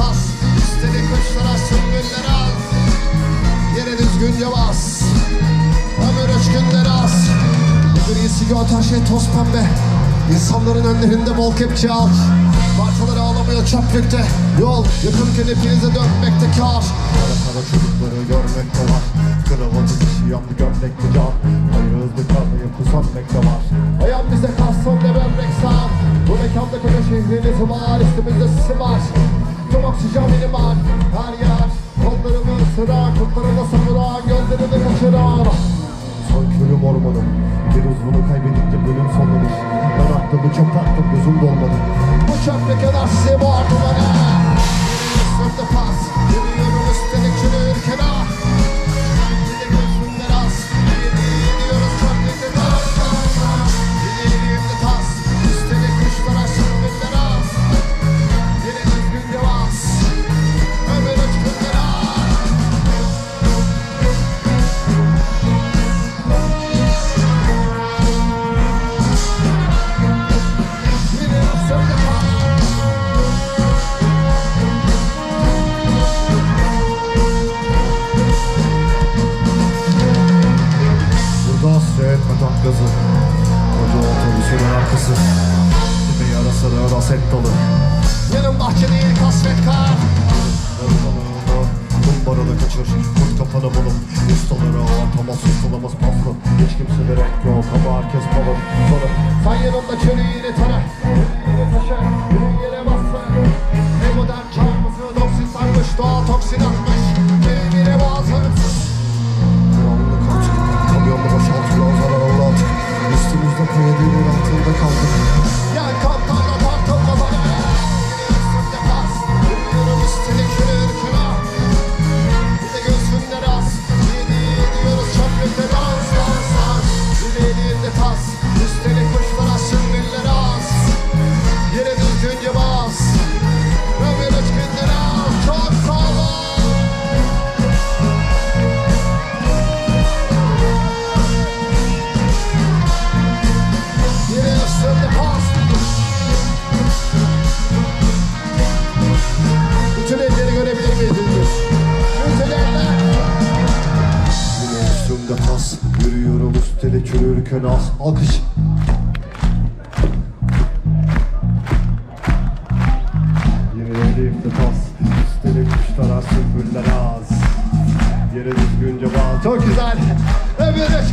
tas İstedi kuşlara sümbüller al. Yere düzgünce bas Ömür üç günde az Gri sigorta şey toz pembe. İnsanların önlerinde bol kepçe al. Parçaları ağlamıyor çöplükte Yol yakınken hepinize dönmekte kar. Kara kara çocukları görmek de var. Kravatı taşıyan bir gömlek mi can. Hayır hızlı kalmayı kusanmak da var. Ayağım bize kalsın ne böbrek sağ. Bu mekanda koca şehriniz var Üstümüzde sisi var Tüm oksijen minimal Her yer. Kollarımı ısıran Kurtlarımı savuran Gözlerimi kaçıran Son körüm ormanım Bir uzvunu kaybedince bölüm sonlanır. Ben aklımı çok taktım gözüm dolmadı. Bu çöple kadar size bu ardumanı Hasret metak gazı. Koca otobüsün arkası. Kimi yara sarı raset dolu Yanım bahçe değil kasvet kar. Kumbarada kaçır. Kurt kafanı bulun Ustaları o atama sustulamaz paslı Hiç kimse de renk yok ama herkes balon Sonra sen yanımda çeliğini tara tas Yürüyorum üstelik çürürken az Alkış. Yine elimde tas Üstelik kuşlara sümbüller az Yere düzgünce bağ. Çok güzel. Ömür üç